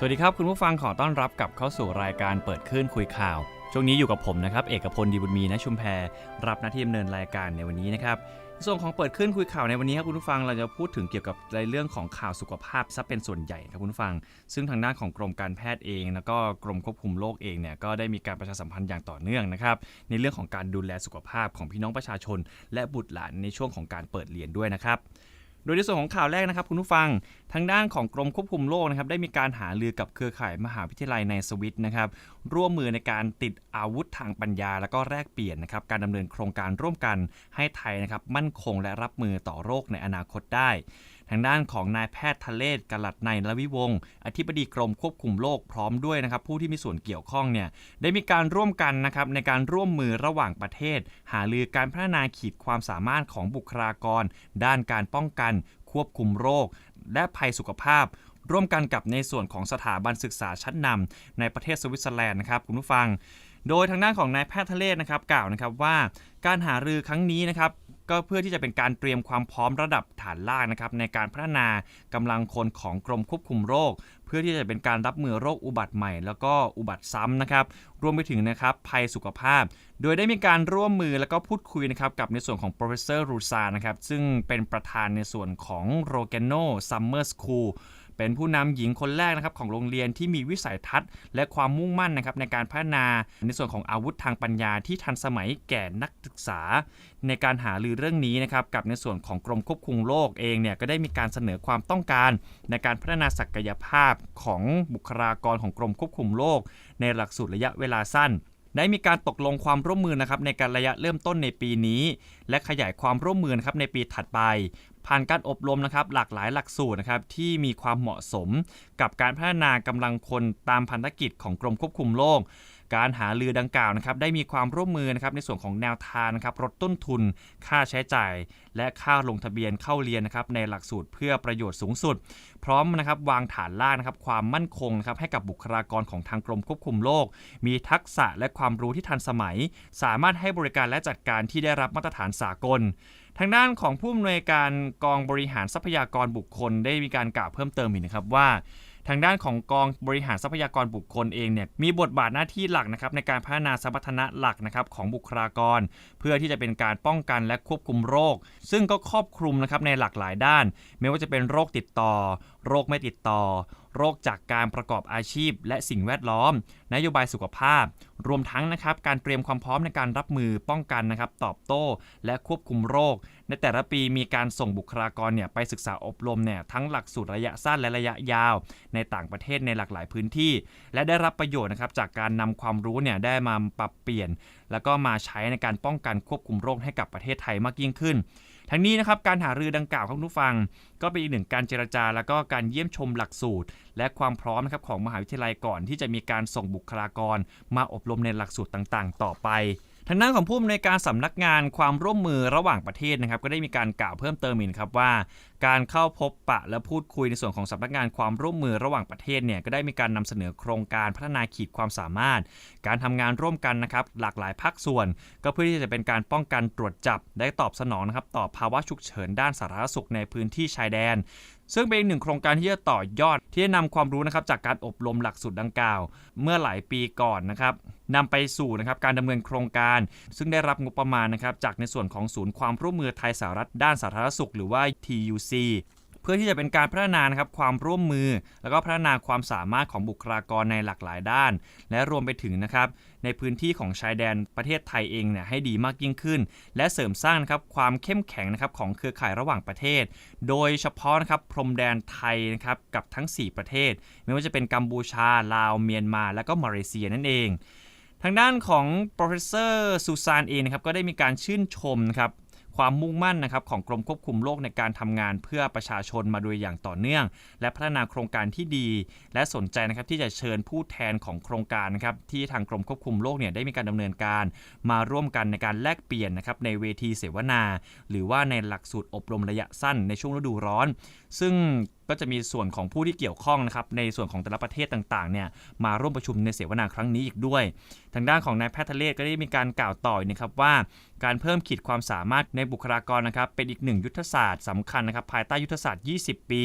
สวัสดีครับ คุณผู้ฟังขอต้อนรับกลับเข้าสู่รายการเปิดคลื่นคุยข่าว ช่วงนี้อยู่กับผมนะครับ เอกพลดีบุญมีณชุมแพรับหน้าที่ดำเนินรายการในวันนี้นะครับในส่วนของเปิดคลื่นคุยข่าวในวันนี้ครับคุณผู้ฟังเราจะพูดถึงเกี่ยวกับในเรื่องของข่าวสุขภาพซะเป็นส่วนใหญ่ครับคุณผู้ฟัง ซึ่งทางด้านของกรมการแพทย์เอง แล้วก็กรมควบคุมโรคเองเนี่ยก็ได้มีการประชาสัมพันธ์อย่างต่อเนื่องนะครับในเรื่องของการดูแลสุขภาพของพี่น้องประชาชน และบุตรหลานในช่วงของการเปิดเรียนด้วยนะครับ โดยในส่วนของข่าวแรกนะครับคุณผู้ฟังทางด้านของกรมควบคุมโรคนะครับได้มีการหารือกับเครือข่ายมหาวิทยาลัยในสวิตนะครับร่วมมือในการติดอาวุธทางปัญญา และก็แลกเปลี่ยนนะครับการดำเนินโครงการร่วมกันให้ไทยนะครับมั่นคงและรับมือต่อโรคในอนาคตได้ ทางด้านของนายแพทย์ทะเลศกลัดในละวิวงศ์อธิบดีกรมควบคุมโรคพร้อมด้วยนะครับผู้ที่มีส่วนเกี่ยวข้องเนี่ยได้มีการร่วมกันนะครับในการร่วมมือระหว่างประเทศ หารือการพัฒนาขีดความสามารถของบุคลากร ด้านการป้องกัน ควบคุมโรค และภัยสุขภาพร่วมกันกับในส่วนของสถาบันศึกษาชั้นนำในประเทศสวิตเซอร์แลนด์นะครับคุณผู้ฟัง โดยทางด้านของนายแพทย์ทะเลศนะครับกล่าวนะครับว่า การหารือครั้งนี้นะครับ ก็เพื่อที่จะเป็นการเตรียมความพร้อมระดับฐานล่างนะครับในการพัฒนากำลังคนของกรมควบคุมโรค เพื่อที่จะเป็นการรับมือโรคอุบัติใหม่ แล้วก็อุบัติซ้ำนะครับรวมไปถึงนะครับภัยสุขภาพ โดยได้มีการร่วมมือแล้วก็พูดคุยนะครับกับในส่วนของ professor รูซานะครับซึ่งเป็นประธานในส่วนของ r o g a n o Summer School เป็นผู้นำหญิงคนแรกนะครับของโรงเรียนที่มีวิสัยทัศน์ และความมุ่งมั่นนะครับในการพัฒนาในส่วนของอาวุธทางปัญญาที่ทันสมัยแก่นักศึกษา ในการหารือเรื่องนี้นะครับกับในส่วนของกรมควบคุมโรคเองเนี่ยก็ได้มีการเสนอความต้องการในการพัฒนาศักยภาพของบุคลากรของกรมควบคุมโรคในหลักสูตรระยะเวลาสั้นได้มีการตกลงความร่วมมือนะครับในการระยะเริ่มต้นในปีนี้ และขยายความร่วมมือนะครับในปีถัดไป ผ่านการอบรมนะครับหลากหลายหลักสูตรนะครับที่มีความเหมาะสมกับการพัฒนากำลังคนตามพันธกิจของกรมควบคุมโรค การหาลือดังกล่าวนะครับได้มีความร่วมมือนะครับในส่วนของแนวทางนะครับลดต้นทุน ค่าใช้จ่าย และค่าลงทะเบียนเข้าเรียนนะครับในหลักสูตรเพื่อประโยชน์สูงสุด พร้อมนะครับวางฐานล่างนะครับความมั่นคงนะครับให้กับบุคลากรของทางกรมควบคุมโรคมีทักษะและความรู้ที่ทันสมัย สามารถให้บริการและจัดการที่ได้รับมาตรฐานสากลทางด้านของผู้อำนวยการกองบริหารทรัพยากรบุคคลได้มีการกล่าวเพิ่มเติมอีกนะครับว่า ทางด้านของกองบริหารทรัพยากรบุคคลเองเนี่ยมีบทบาทหน้าที่หลักนะครับในการพัฒนาสมรรถนะหลักนะครับของบุคลากร เพื่อที่จะเป็นการป้องกันและควบคุมโรค ซึ่งก็ครอบคลุมนะครับในหลากหลายด้าน ไม่ว่าจะเป็นโรคติดต่อ โรคไม่ติดต่อโรคจากการประกอบอาชีพ และสิ่งแวดล้อม นโยบายสุขภาพ รวมทั้งนะครับการเตรียมความพร้อมในการรับมือป้องกันนะครับตอบโต้ และควบคุมโรค ในแต่ละปีมีการส่งบุคลากรเนี่ยไปศึกษาอบรมเนี่ยทั้งหลักสูตรระยะสั้นและระยะยาว ในต่างประเทศในหลากหลายพื้นที่ และได้รับประโยชน์นะครับจากการนำความรู้เนี่ยได้มาปรับเปลี่ยน แล้วก็มาใช้ในการป้องกันควบคุมโรคให้กับประเทศไทยมากยิ่งขึ้น ทั้งนี้นะครับการหารือดังกล่าวของทุกฟัง ก็เป็นอีกหนึ่งการเจรจา แล้วก็การเยี่ยมชมหลักสูตร และความพร้อมนะครับของมหาวิทยาลัยก่อนที่จะมีการส่งบุคลากร มาอบรมในหลักสูตรต่างๆ ต่อไปทางด้านของผู้อำนวยการสำนักงานความร่วมมือระหว่างประเทศนะครับ ก็ได้มีการกล่าวเพิ่มเติมอีกนครับว่า การเข้าพบปะและพูดคุยในส่วนของสำนักงานความร่วมมือระหว่างประเทศเนี่ยก็ได้มีการนำเสนอโครงการพัฒนาขีดความสามารถ การทำงานร่วมกันนะครับหลากหลายภาคส่วน ก็เพื่อที่จะเป็นการป้องกันตรวจจับได้ตอบสนองนะครับต่อภาวะฉุกเฉินด้านสาธารณสุขในพื้นที่ชายแดน ซึ่งเป็นอีกหนึ่งโครงการที่จะต่อยอด ที่จะนำความรู้นะครับจากการอบรมหลักสูตรดังกล่าว เมื่อหลายปีก่อนนะครับนำไปสู่นะครับการดำเนินโครงการ ซึ่งได้รับงบประมาณนะครับจากในส่วนของศูนย์ความร่วมมือไทยสหรัฐด้านสาธารณสุข หรือว่า TUC เพื่อที่จะเป็นการพัฒนานะครับความร่วมมือ แล้วก็พัฒนาความสามารถของบุคลากรในหลากหลายด้าน และรวมไปถึงนะครับในพื้นที่ของชายแดนประเทศไทยเองเนี่ยให้ดีมากยิ่งขึ้น และเสริมสร้างนะครับความเข้มแข็งนะครับของเครือข่ายระหว่างประเทศ โดยเฉพาะนะครับพรมแดนไทยนะครับกับทั้ง 4 ประเทศ ไม่ว่าจะเป็นกัมพูชา ลาว เมียนมา และก็มาเลเซียนั่นเองทางด้านของ professor ซูซานเองนะครับก็ได้มีการชื่นชมนะครับ ความมุ่งมั่นนะครับของกรมควบคุมโรคในการทำงานเพื่อประชาชนมาโดยอย่างต่อเนื่อง และพัฒนาโครงการที่ดี และสนใจนะครับที่จะเชิญผู้แทนของโครงการนะครับที่ทางกรมควบคุมโรคเนี่ยได้มีการดำเนินการ มาร่วมกันในการแลกเปลี่ยนนะครับในเวทีเสวนา หรือว่าในหลักสูตรอบรมระยะสั้นในช่วงฤดูร้อนซึ่งก็จะมีส่วนของผู้ที่เกี่ยวข้องนะครับในส่วนของแต่ละประเทศต่างๆเนี่ยมาร่วมประชุมในเสวนาครั้งนี้อีกด้วย ทางด้านของนายแพทย์ทะเลศก็ได้มีการกล่าวต่ออีกนะครับว่า การเพิ่มขีดความสามารถในบุคลากรนะครับเป็นอีกหนึ่งยุทธศาสตร์สำคัญนะครับภายใต้ยุทธศาสตร์ 20 ปี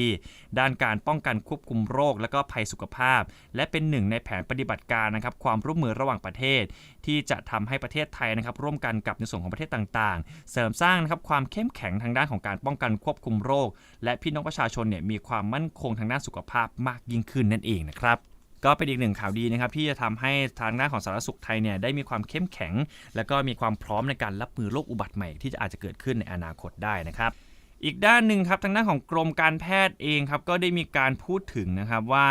ด้านการป้องกันควบคุมโรค และก็ภัยสุขภาพ และเป็นหนึ่งในแผนปฏิบัติการนะครับความร่วมมือระหว่างประเทศ ที่จะทำให้ประเทศไทยนะครับร่วมกันกับในส่วนของประเทศต่างๆ เสริมสร้างนะครับความเข้มแข็งทางด้านของการป้องกันควบคุมโรค และพี่น้องประชาชนเนี่ยมีความมั่นคงทางด้านสุขภาพมากยิ่งขึ้นนั่นเองนะครับก็เป็นอีกหนึ่งข่าวดีนะครับที่จะทำให้ทางด้านของสาธารณสุขไทยเนี่ยได้มีความเข้มแข็ง และก็มีความพร้อมในการรับมือโรคอุบัติใหม่ที่จะอาจจะเกิดขึ้นในอนาคตได้นะครับ อีกด้านหนึ่งครับทางด้านของกรมการแพทย์เองครับก็ได้มีการพูดถึงนะครับว่า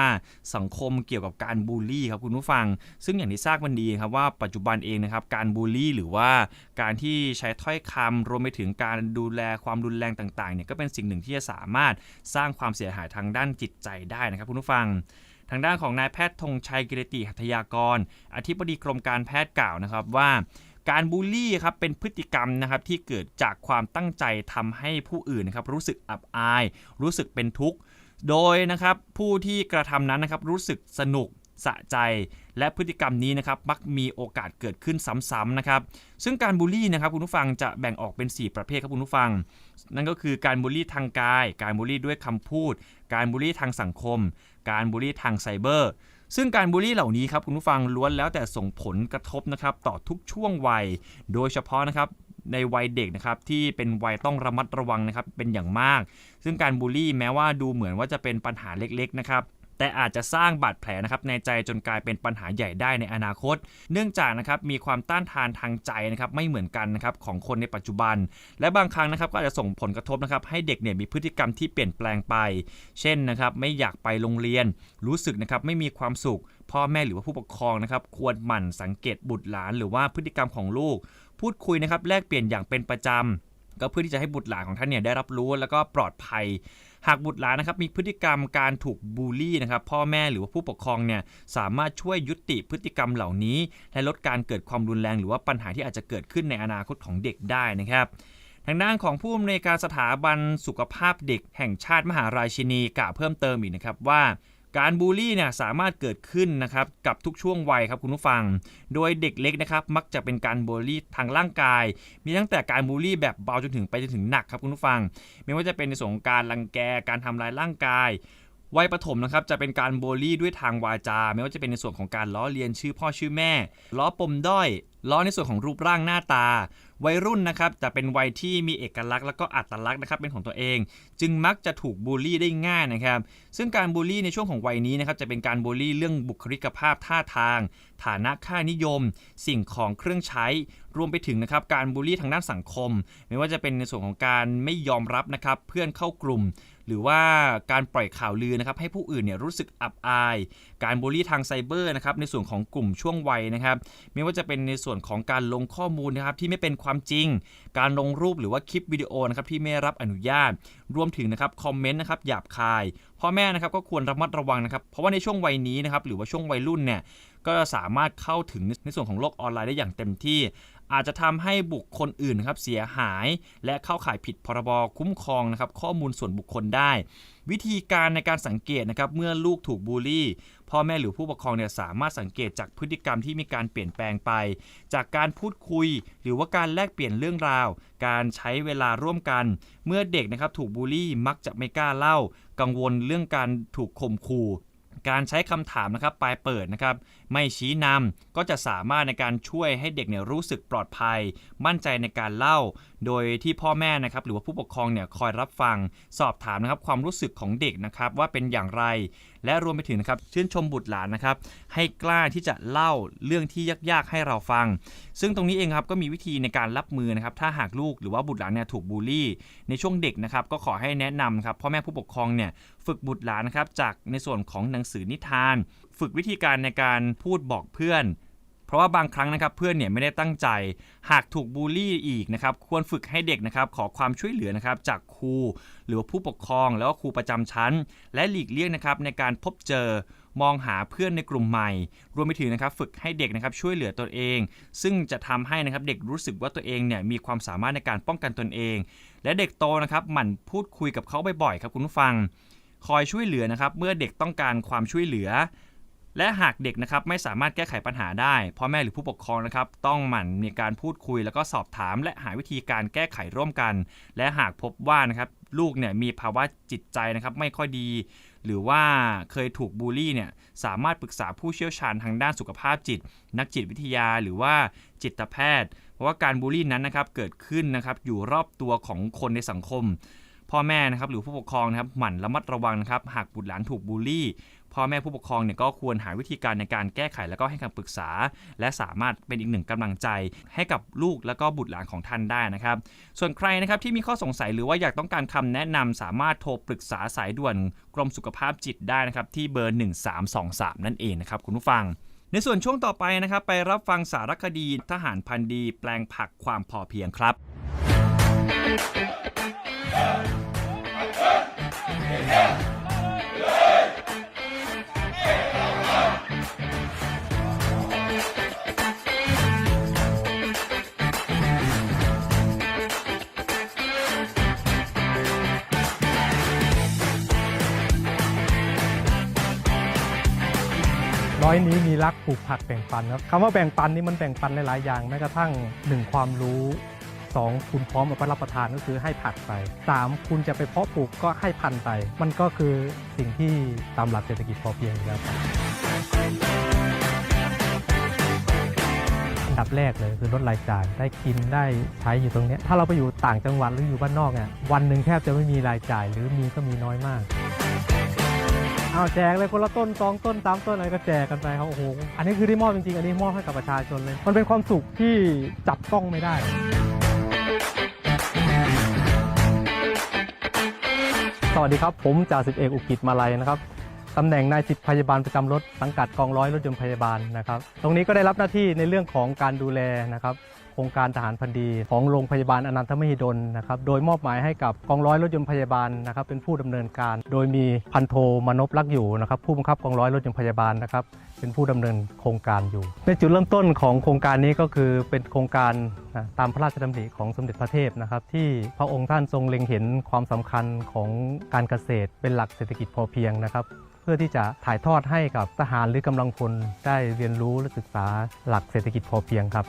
สังคมเกี่ยวกับการบูลลี่ครับคุณผู้ฟัง ซึ่งอย่างที่ทราบกันดีครับว่าปัจจุบันเองนะครับการบูลลี่ หรือว่าการที่ใช้ถ้อยคำรวมไปถึงการดูแลความรุนแรงต่างๆเนี่ยก็เป็นสิ่งหนึ่งที่จะสามารถสร้างความเสียหายทางด้านจิตใจได้นะครับคุณผู้ฟังทางด้านของนายแพทย์ธงชัยกิรติหัตยากร อธิบดีกรมการแพทย์กล่าวนะครับว่า การบูลลี่ครับเป็นพฤติกรรมนะครับที่เกิดจากความตั้งใจทำให้ผู้อื่นนะครับรู้สึกอับอาย รู้สึกเป็นทุกข์ โดยนะครับผู้ที่กระทำนั้นนะครับรู้สึกสนุกสะใจ และพฤติกรรมนี้นะครับมักมีโอกาสเกิดขึ้นซ้ำๆนะครับซึ่งการบูลลี่นะครับคุณผู้ฟังจะแบ่งออกเป็น 4 ประเภทครับคุณผู้ฟัง นั่นก็คือการบูลลี่ทางกาย การบูลลี่ด้วยคำพูด การบูลลี่ทางสังคม การบูลลี่ทางไซเบอร์ ซึ่งการบูลลี่เหล่านี้ครับคุณผู้ฟังล้วนแล้วแต่ส่งผลกระทบนะครับต่อทุกช่วงวัย โดยเฉพาะนะครับในวัยเด็กนะครับที่เป็นวัยต้องระมัดระวังนะครับเป็นอย่างมาก ซึ่งการบูลลี่แม้ว่าดูเหมือนว่าจะเป็นปัญหาเล็กๆนะครับ แต่อาจจะสร้างบาดแผลนะครับในใจจนกลายเป็นปัญหาใหญ่ได้ในอนาคต เนื่องจากนะครับมีความต้านทานทางใจนะครับไม่เหมือนกันนะครับของคนในปัจจุบัน และบางครั้งนะครับก็อาจจะส่งผลกระทบนะครับให้เด็กเนี่ยมีพฤติกรรมที่เปลี่ยนแปลงไป เช่นนะครับไม่อยากไปโรงเรียน รู้สึกนะครับไม่มีความสุข พ่อแม่หรือว่าผู้ปกครองนะครับควรหมั่นสังเกตบุตรหลานหรือว่าพฤติกรรมของลูก พูดคุยนะครับแลกเปลี่ยนอย่างเป็นประจำก็เพื่อที่จะให้บุตรหลานของท่านเนี่ยได้รับรู้แล้วก็ปลอดภัย หากบุตรหลานนะครับมีพฤติกรรมการถูกบูลลี่นะครับพ่อแม่หรือว่าผู้ปกครองเนี่ยสามารถช่วยยุติพฤติกรรมเหล่านี้ และลดการเกิดความรุนแรงหรือว่าปัญหาที่อาจจะเกิดขึ้นในอนาคตของเด็กได้นะครับทางด้านของผู้อำนวยการสถาบันสุขภาพเด็กแห่งชาติมหาราชินีกล่าวเพิ่มเติมอีกนะครับว่า การบูลลี่เนี่ยสามารถเกิดขึ้นนะครับกับทุกช่วงวัยครับคุณผู้ฟัง โดยเด็กเล็กนะครับมักจะเป็นการบูลลี่ทางร่างกาย มีตั้งแต่การบูลลี่แบบเบาจนถึงไปจนถึงหนักครับคุณผู้ฟัง ไม่ว่าจะเป็นในส่วนของการรังแกการทำร้ายร่างกายวัยประถมนะครับจะเป็นการบูลลี่ด้วยทางวาจา ไม่ว่าจะเป็นในส่วนของการล้อเลียนชื่อพ่อชื่อแม่ ล้อปมด้อย ล้อในส่วนของรูปร่างหน้าตา วัยรุ่นนะครับจะเป็นวัยที่มีเอกลักษณ์แล้วก็อัตลักษณ์นะครับเป็นของตัวเอง จึงมักจะถูกบูลลี่ได้ง่ายนะครับ ซึ่งการบูลลี่ในช่วงของวัยนี้นะครับจะเป็นการบูลลี่เรื่องบุคลิกภาพท่าทาง ฐานะค่านิยม สิ่งของเครื่องใช้ รวมไปถึงนะครับการบูลลี่ทางด้านสังคม ไม่ว่าจะเป็นในส่วนของการไม่ยอมรับนะครับเพื่อนเข้ากลุ่มหรือว่าการปล่อยข่าวลือนะครับให้ผู้อื่นเนี่ยรู้สึกอับอาย การบูลลี่ทางไซเบอร์นะครับในส่วนของกลุ่มช่วงวัยนะครับ ไม่ว่าจะเป็นในส่วนของการลงข้อมูลนะครับที่ไม่เป็นความจริง การลงรูปหรือว่าคลิปวิดีโอนะครับที่ไม่รับอนุญาต รวมถึงนะครับคอมเมนต์นะครับหยาบคายพ่อแม่นะครับก็ควรระมัดระวังนะครับ เพราะว่าในช่วงวัยนี้นะครับหรือว่าช่วงวัยรุ่นเนี่ยก็สามารถเข้าถึงในส่วนของโลกออนไลน์ได้อย่างเต็มที่ อาจจะทำให้บุคคลอื่นนะครับเสียหาย และเข้าข่ายผิดพรบคุ้มครองนะครับข้อมูลส่วนบุคคลได้ วิธีการในการสังเกตนะครับเมื่อลูกถูกบูลลี่ พ่อแม่หรือผู้ปกครองเนี่ยสามารถสังเกตจากพฤติกรรมที่มีการเปลี่ยนแปลงไป จากการพูดคุย หรือว่าการแลกเปลี่ยนเรื่องราว การใช้เวลาร่วมกัน เมื่อเด็กนะครับถูกบูลลี่มักจะไม่กล้าเล่า กังวลเรื่องการถูกข่มขู่ การใช้คำถามนะครับปลายเปิดนะครับไม่ชี้นำก็จะสามารถในการช่วยให้เด็กเนี่ยรู้สึกปลอดภัย มั่นใจในการเล่า โดยที่พ่อแม่นะครับหรือว่าผู้ปกครองเนี่ยคอยรับฟังสอบถามนะครับความรู้สึกของเด็กนะครับว่าเป็นอย่างไร และรวมไปถึงนะครับชื่นชมบุตรหลานนะครับให้กล้าที่จะเล่าเรื่องที่ยากๆให้เราฟัง ซึ่งตรงนี้เองครับก็มีวิธีในการรับมือนะครับถ้าหากลูกหรือว่าบุตรหลานเนี่ยถูกบูลลี่ ในช่วงเด็กนะครับก็ขอให้แนะนำครับพ่อแม่ผู้ปกครองเนี่ยฝึกบุตรหลานนะครับจากในส่วนของหนังสือนิทาน ฝึกวิธีการในการพูดบอกเพื่อน ราะว่าบางครั้งนะครับเพื่อนเนี่ยไม่ได้ตั้งใจ หากถูกบูลลี่อีกนะครับควรฝึกให้เด็กนะครับขอความช่วยเหลือนะครับจากครูหรือว่าผู้ปกครองแล้วก็ครูประจำชั้น และหลีกเลี่ยงนะครับในการพบเจอมองหาเพื่อนในกลุ่มใหม่ รวมไปถึงนะครับฝึกให้เด็กนะครับช่วยเหลือตนเอง ซึ่งจะทำให้นะครับเด็กรู้สึกว่าตัวเองเนี่ยมีความสามารถในการป้องกันตนเอง และเด็กโตนะครับหมั่นพูดคุยกับเขาบ่อยๆครับคุณผู้ฟัง คอยช่วยเหลือนะครับเมื่อเด็กต้องการความช่วยเหลือ และหากเด็กนะครับไม่สามารถแก้ไขปัญหาได้พ่อแม่หรือผู้ปกครองนะครับต้องหมั่นมีการพูดคุยแล้วก็สอบถาม และหาวิธีการแก้ไขร่วมกัน และหากพบว่านะครับลูกเนี่ยมีภาวะจิตใจนะครับไม่ค่อยดี หรือว่าเคยถูกบูลลี่เนี่ยสามารถปรึกษาผู้เชี่ยวชาญทางด้านสุขภาพจิต นักจิตวิทยาหรือว่าจิตแพทย์ เพราะว่าการบูลลี่นั้นนะครับเกิดขึ้นนะครับอยู่รอบตัวของคนในสังคมพ่อแม่นะครับหรือผู้ปกครองนะครับหมั่นระมัดระวังนะครับหากบุตรหลานถูกบูลลี่ พ่อแม่ผู้ปกครองเนี่ยก็ควรหาวิธีการในการแก้ไขแล้วก็ให้คำปรึกษา และสามารถเป็นอีกหนึ่งกำลังใจ ให้กับลูกแล้วก็บุตรหลานของท่านได้นะครับ ส่วนใครนะครับที่มีข้อสงสัยหรือว่าอยากต้องการคำแนะนำสามารถโทรปรึกษาสายด่วนกรมสุขภาพจิตได้นะครับที่เบอร์ 1323 นั่นเองนะครับคุณผู้ฟังในส่วนช่วงต่อไปนะครับไปรับฟังสารคดีทหารพันธีแปลงผักความพอเพียงครับร้ อยนี้มีรักปลูกผักแบ่งปันครับคำว่าแบ่งปันนี่มันแบ่งปันหลาย ๆ อย่างแม้กระทั่ง 1 ความรู้2คุณพร้อมเอาไปรับประทานก็คือให้ผักไป 3 คุณจะไปเพาะปลูกก็ให้พันธุ์ไป มันก็คือสิ่งที่ตามหลักเศรษฐกิจพอเพียงแล้วครับอันดับแรกเลยคือลดรายจ่ายได้กินได้ใช้อยู่ตรงนี้ถ้าเราไปอยู่ต่างจังหวัดหรืออยู่บ้านนอกเนี่ยวันหนึ่งแทบจะไม่มีรายจ่ายหรือมีก็มีน้อยมาก เอาแจกเลยคนละต้นสองต้นสามต้นอะไรก็แจกกันไปครับโอ้โหอันนี้คือได้มอบจริงๆอันนี้มอบให้กับประชาชนเลย มันเป็นความสุขที่จับต้องไม่ได้สวัสดีครับ ผมจ่าสิบเอกอุกิจมาลัยนะครับตำแหน่งนายสิบพยาบาลประจำรถสังกัดกองร้อยรถยนต์พยาบาลนะครับ ตรงนี้ก็ได้รับหน้าที่ในเรื่องของการดูแลนะครับ โครงการทหารพันธุ์ดี ของโรงพยาบาลอนันทมหิดลนะครับโดยมอบหมายให้กับกองร้อยรถยนต์พยาบาลนะครับเป็นผู้ดำเนินการ โดยมีพันโทมนพรักอยู่นะครับผู้บังคับกองร้อยรถยนต์พยาบาลนะครับเป็นผู้ดำเนินโครงการอยู่ ในจุดเริ่มต้นของโครงการนี้ก็คือเป็นโครงการนะตามพระราชดำริของสมเด็จพระเทพนะครับที่พระองค์ท่านทรงเล็งเห็นความสำคัญของการเกษตร เป็นหลักเศรษฐกิจพอเพียงนะครับเพื่อที่จะถ่ายทอดให้กับทหารหรือกำลังพลได้เรียนรู้และศึกษาหลักเศรษฐกิจพอเพียงครับ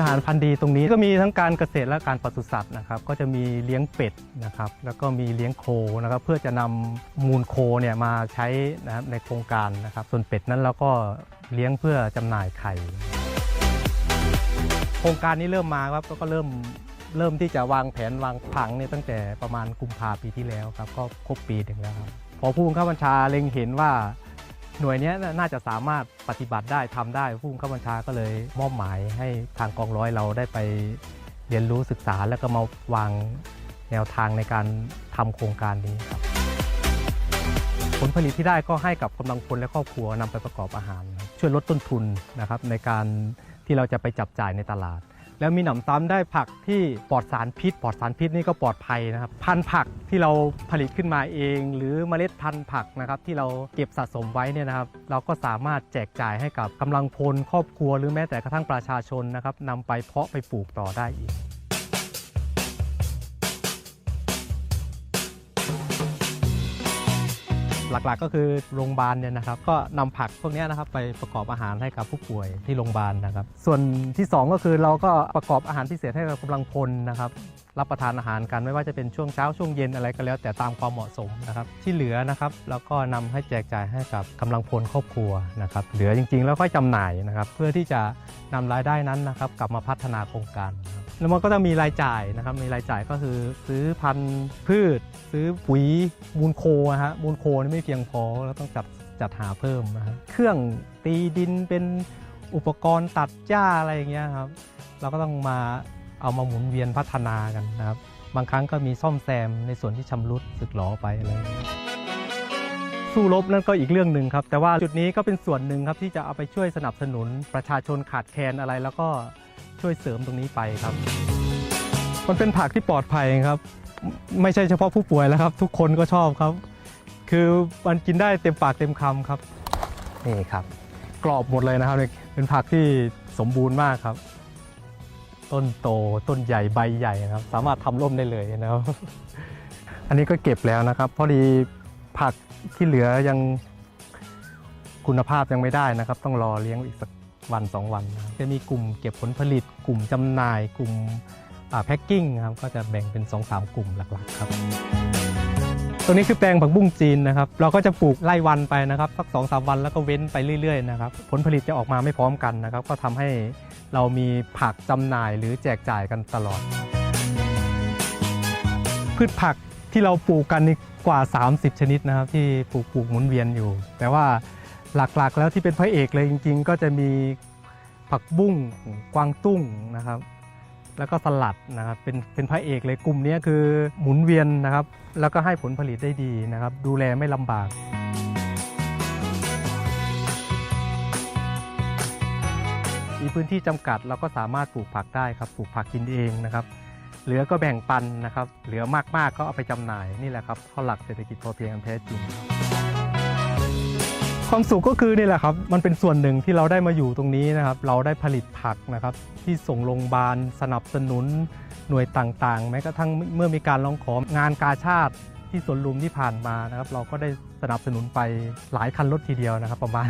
ทหารพันธุ์ดีตรงนี้ก็มีทั้งการเกษตรและการปศุสัตว์นะครับ ก็จะมีเลี้ยงเป็ดนะครับ แล้วก็มีเลี้ยงโคนะครับเพื่อจะนำมูลโคเนี่ยมาใช้นะครับในโครงการนะครับ ส่วนเป็ดนั้นเราก็เลี้ยงเพื่อจำหน่ายไข่ โครงการนี้เริ่มมาครับก็เริ่มเริ่มที่จะวางแผนวางผังเนี่ยตั้งแต่ประมาณกุมภาปีที่แล้วครับ ก็ครบปีหนึ่งแล้วครับพอผู้บังคับบัญชาเล็งเห็นว่า หน่วยนี้น่าจะสามารถปฏิบัติได้ทำได้ผู้บังคับบัญชาก็เลยมอบหมายให้ทางกองร้อยเราได้ไปเรียนรู้ศึกษาแล้วก็มาวางแนวทางในการทำโครงการนี้ครับผลผลิตที่ได้ก็ให้กับกำลังพลและครอบครัวนำไปประกอบอาหาร ช่วยลดต้นทุนนะครับในการที่เราจะไปจับจ่ายในตลาด แล้วมีหนำซ้ำได้ผักที่ปลอดสารพิษ ปลอดสารพิษนี่ก็ปลอดภัยนะครับ พันธุ์ผักที่เราผลิตขึ้นมาเอง หรือเมล็ดพันธุ์ผักนะครับที่เราเก็บสะสมไว้เนี่ยนะครับ เราก็สามารถแจกจ่ายให้กับกำลังพลครอบครัว หรือแม้แต่กระทั่งประชาชนนะครับนำไปเพาะไปปลูกต่อได้อีก หลักๆก็คือโรงพยาบาลเนี่ยนะครับก็นำผักพวกนี้นะครับไปประกอบอาหารให้กับผู้ป่วยที่โรงพยาบาลนะครับ ส่วนที่ 2 ก็คือเราก็ประกอบอาหารพิเศษให้กับกำลังพลนะครับรับประทานอาหารกันไม่ว่าจะเป็นช่วงเช้าช่วงเย็นอะไรก็แล้ว แต่ตามความเหมาะสมนะครับ ที่เหลือนะครับแล้วก็นำให้แจกจ่ายให้กับกำลังพลครอบครัวนะครับ เหลือจริงๆ แล้วค่อยจำหน่ายนะครับ เพื่อที่จะนำรายได้นั้นนะครับ กลับมาพัฒนาโครงการร แล้วมันก็จะมีรายจ่ายนะครับ มีรายจ่ายก็คือซื้อพันธุ์พืช ซื้อปุ๋ยมูลโคนะฮะมูลโคนี่ไม่เพียงพอแล้วต้องจัดจัดหาเพิ่มนะฮะเครื่องตีดินเป็นอุปกรณ์ตัดหญ้าอะไรอย่างเงี้ยครับ เราก็ต้องมาเอามาหมุนเวียนพัฒนากันนะครับ บางครั้งก็มีซ่อมแซมในส่วนที่ชำรุดสึกหรอไปอะไรสู้รบนั่นก็อีกเรื่องหนึ่งครับ แต่ว่าจุดนี้ก็เป็นส่วนหนึ่งครับที่จะเอาไปช่วยสนับสนุนประชาชนขาดแคลนอะไรแล้วก็ ช่วยเสริมตรงนี้ไปครับ มันเป็นผักที่ปลอดภัยครับ ไม่ใช่เฉพาะผู้ป่วยแล้วครับ ทุกคนก็ชอบครับ คือมันกินได้เต็มปากเต็มคำครับนี่ครับ กรอบหมดเลยนะครับเป็นผักที่สมบูรณ์มากครับ ต้นโตต้นใหญ่ใบใหญ่นะครับ สามารถทำร่มได้เลยนะครับอันนี้ก็เก็บแล้วนะครับ พอดีผักที่เหลือยังคุณภาพยังไม่ได้นะครับ ต้องรอเลี้ยงอีกสัก วันสองวันนะครับจะมีกลุ่มเก็บผลผลิต กลุ่มจำหน่าย กลุ่มแพ็กกิ้งครับก็จะแบ่งเป็น2อสามกลุ่มหลักๆครับตัวนี้คือแปลงผักบุ้งจีนนะครับ เราก็จะปลูกไล่วันไปนะครับสักสองสามวันแล้วก็เว้นไปเรื่อยๆนะครับผลผลิตจะออกมาไม่พร้อมกันนะครับ ก็ทำให้เรามีผักจำหน่ายหรือแจกจ่ายกันตลอด พืชผักที่เราปลูกกันนี่กว่า 30 ชนิดนะครับ ที่ปลูกปลูกหมุนเวียนอยู่ แต่ว่า หลักๆ แล้วที่เป็นพระเอกเลยจริง ๆ ก็จะมีผักบุ้งกวางตุ้งนะครับ แล้วก็สลัดนะครับเป็นเป็นพระเอกเลยกลุ่มนี้คือหมุนเวียนนะครับ แล้วก็ให้ผลผลิตได้ดีนะครับ ดูแลไม่ลำบากมีพื้นที่จำกัดเราก็สามารถปลูกผักได้ครับปลูกผักกินเองนะครับ เหลือก็แบ่งปันนะครับ เหลือมากๆก็เอาไปจำหน่ายนี่แหละครับข้อหลักเศรษฐกิจพอเพียงอันแท้จริงค ความสุขก็คือนี่แหละครับ มันเป็นส่วนหนึ่งที่เราได้มาอยู่ตรงนี้นะครับ เราได้ผลิตผักนะครับ ที่ส่งโรงพยาบาลสนับสนุนหน่วยต่างๆ แม้กระทั่งเมื่อมีการร้องของานกาชาติที่สวนลุมที่ผ่านมานะครับ เราก็ได้สนับสนุนไปหลายคันรถทีเดียวนะครับ ประมาณ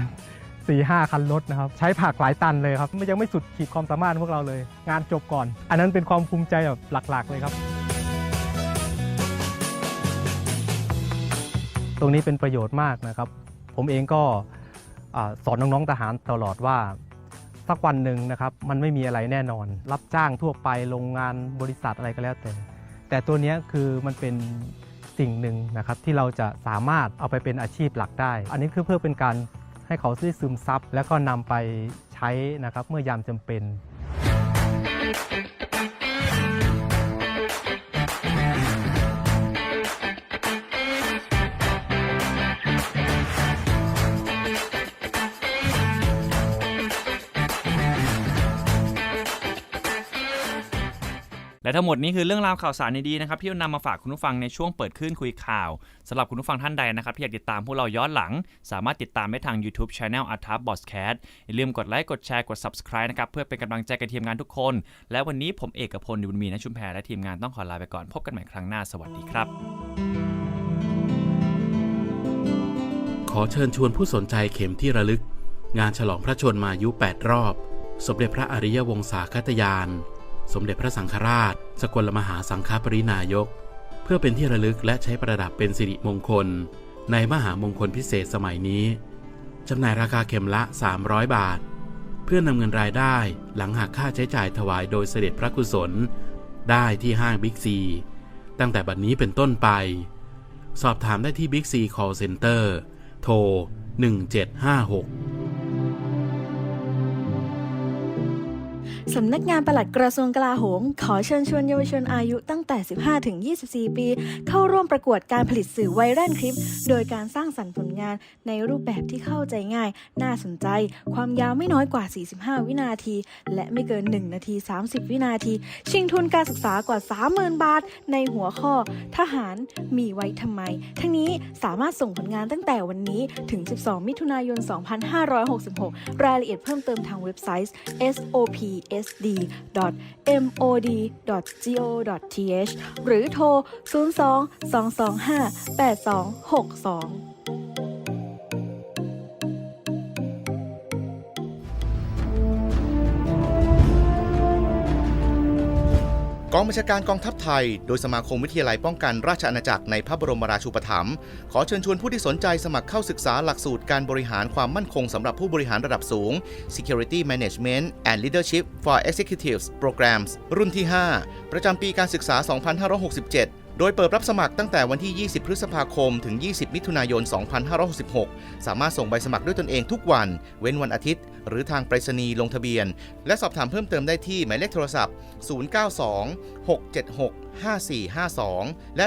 4 5คันรถนะครับ ใช้ผักหลายตันเลยครับยังไม่สุดขีดความสามารถพวกเราเลย งานจบก่อน อันนั้นเป็นความภูมิใจแบบหลักๆ เลยครับ ตรงนี้เป็นประโยชน์มากนะครับ ผมเองก็อสอนน้องๆทหารตลอดว่าสักวันหนึ่งนะครับมันไม่มีอะไรแน่นอน รับจ้างทั่วไปโรงงานบริษัทอะไรก็แล้วแต่ แต่ตัวนี้คือมันเป็นสิ่งหนึ่งนะครับที่เราจะสามารถเอาไปเป็นอาชีพหลักได้ อันนี้คือเพื่อเป็นการให้เขาได้ซึมซับแล้วก็นำไปใช้นะครับเมื่อยามจำเป็น และทั้งหมดนี้คือเรื่องราวข่าวสารดีๆนะครับที่นำมาฝากคุณผู้ฟังในช่วงเปิดขึ้นคุยข่าวสำหรับคุณผู้ฟังท่านใดนะครับที่อยากติดตามพวกเราย้อนหลัง สามารถติดตามได้ทาง YouTube Channel a r t a b o s c a s t อย่าลืมกดไลค์กดแชร์กด Subscribe นะครับเพื่อเป็นกำลังใจกับทีมงานทุกคน และวันนี้ผมเอกพลดิบุญมีนะชุมแพรและทีมงานต้องขอลาไปก่อนพบกันใหม่ครั้งหน้าสวัสดีครับ ขอเชิญชวนผู้สนใจเข็มที่ระลึก งานฉลองพระชนมายุ 8 รอบ สมเด็จพระอริยวงศาคตยาน สมเด็จพระสังฆราช สกลมหาสังฆปรินายก เพื่อเป็นที่ระลึกและใช้ประดับเป็นสิริมงคล ในมหามงคลพิเศษสมัยนี้จำหน่ายราคาเข็มละ 300 บาท เพื่อนำเงินรายได้หลังหักค่าใช้จ่ายถวายโดยเสด็จพระกุศล ได้ที่ห้างบิ๊กซี ตั้งแต่บัดนี้เป็นต้นไป สอบถามได้ที่ Big C Call Center โทร1756 สำนักงานปลัดกระทรวงกลาโหม ขอเชิญชวนเยาวชนอายุตั้งแต่ 15 ถึง 24 ปี เข้าร่วมประกวดการผลิตสื่อไวรัลคลิป โดยการสร้างสรรค์ผลงานในรูปแบบที่เข้าใจง่าย น่าสนใจ ความยาวไม่น้อยกว่า 45 วินาที และไม่เกิน 1 นาที 30 วินาที ชิงทุนการศึกษากว่า 30,000 บาท ในหัวข้อ ทหารมีไว้ทำไม ทั้งนี้สามารถส่งผลงานตั้งแต่วันนี้ถึง 12 มิถุนายน 2566 รายละเอียดเพิ่มเติมทางเว็บไซต์ sop ssd.mod.go.th หรือโทร 02 225 8262 กองบัญชาการกองทัพไทย โดยสมาคมวิทยาลัยป้องกันราชอาณาจักรในพระบรมราชูปถัมภ์ขอเชิญชวนผู้ที่สนใจสมัครเข้าศึกษาหลักสูตรการบริหารความมั่นคงสำหรับผู้บริหารระดับสูง Security Management and Leadership for Executives Programs รุ่นที่ 5 ประจำปีการศึกษา 2567 โดยเปิดรับสมัครตั้งแต่วันที่ 20 พฤษภาคม ถึง 20 มิถุนายน 2566 สามารถส่งใบสมัครด้วยตนเองทุกวัน เว้นวันอาทิตย์ หรือทางไปรษณีย์ลงทะเบียน และสอบถามเพิ่มเติมได้ที่หมายเลขโทรศัพท์ 092 676 5452 และ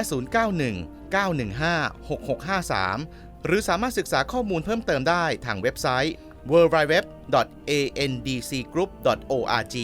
091 915 6653 หรือสามารถศึกษาข้อมูลเพิ่มเติมได้ทางเว็บไซต์ www.andcgroup.org